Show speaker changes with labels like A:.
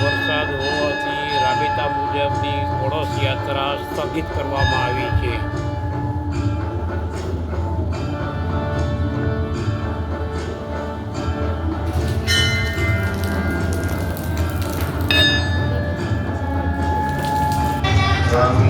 A: વરસાદ હોવાથી રાબેતા મુજબની કળશ યાત્રા સ્થગિત કરવામાં આવી છે.
B: નારાયણ